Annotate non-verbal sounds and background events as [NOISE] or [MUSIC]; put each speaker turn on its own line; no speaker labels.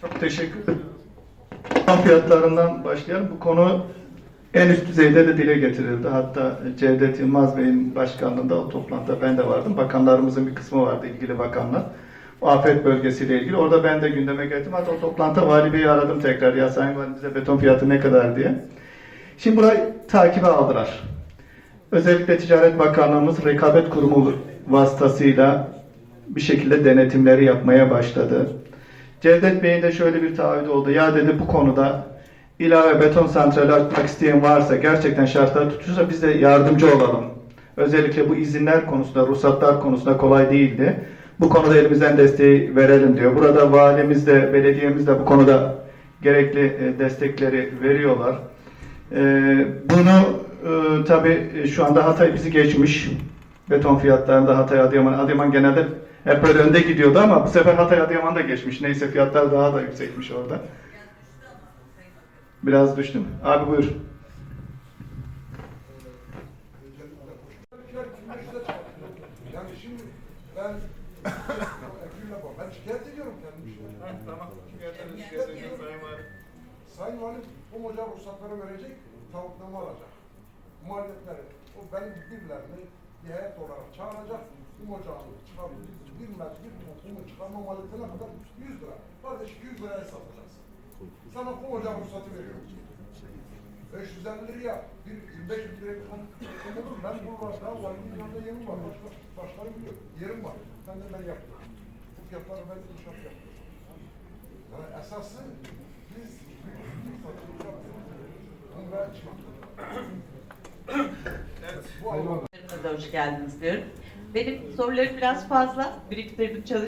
Çok teşekkür ederim. Fiyatlarından başlayalım. Bu konu en üst düzeyde de dile getirildi. Hatta Cevdet Yılmaz Bey'in başkanlığında o toplantıda ben de vardım. Bakanlarımızın bir kısmı vardı, ilgili bakanlar. O afet bölgesiyle ilgili. Orada ben de gündeme getirdim. Hatta o toplantıda Vali Bey'i aradım tekrar. Ya Sayın Valim bize beton fiyatı ne kadar diye. Şimdi burayı takibe aldılar. Özellikle Ticaret Bakanlığımız Rekabet Kurumu vasıtasıyla bir şekilde denetimleri yapmaya başladı. Cevdet Bey'in de şöyle bir taahhüdü oldu. Ya dedi bu konuda ilave beton santrali açmak isteyen varsa gerçekten şartları tutuyorsa biz de yardımcı olalım. Özellikle bu izinler konusunda, ruhsatlar konusunda kolay değildi. Bu konuda elimizden desteği verelim diyor. Burada valimiz de, belediyemiz de bu konuda gerekli e, destekleri veriyorlar. E, Bunu e, tabii şu anda Hatay bizi geçmiş. Beton fiyatlarında Hatay, Adıyaman. Adıyaman genelde hep böyle önde gidiyordu ama bu sefer Hatay, Adıyaman da geçmiş. Neyse fiyatlar daha da yüksekmiş orada. Biraz düştüm. Abi buyur.
Yani şimdi ben [COUGHS] ben şikayet ediyorum kendim işte.
Tamam.
Sayın Valim bu moca ruhsatları verecek, tavuklama alacak. Maliyetleri, o benim birilerini bir heyet olarak çağıracak, bu mocağını çıkarıp bir met, bir topumu çıkarma maliyetine kadar 100 lira. Kardeş 200 liraya satacaksın. Sana bu moca ruhsatı veriyorum. 550 liraya bir 25 litre kumulur. Ben buralarda valimin yanında yerim var. Başka, başları biliyor. Yerim var. Ben de ben yaptım. Bu fiyatları ben inşaat yaptım. Yani esası biz bir satışlık yapıyoruz. Bunu ben çıkarttım. Bu
da hoş geldiniz diyorum. Benim sorularım biraz fazla. Biriktirdim, çalıştım.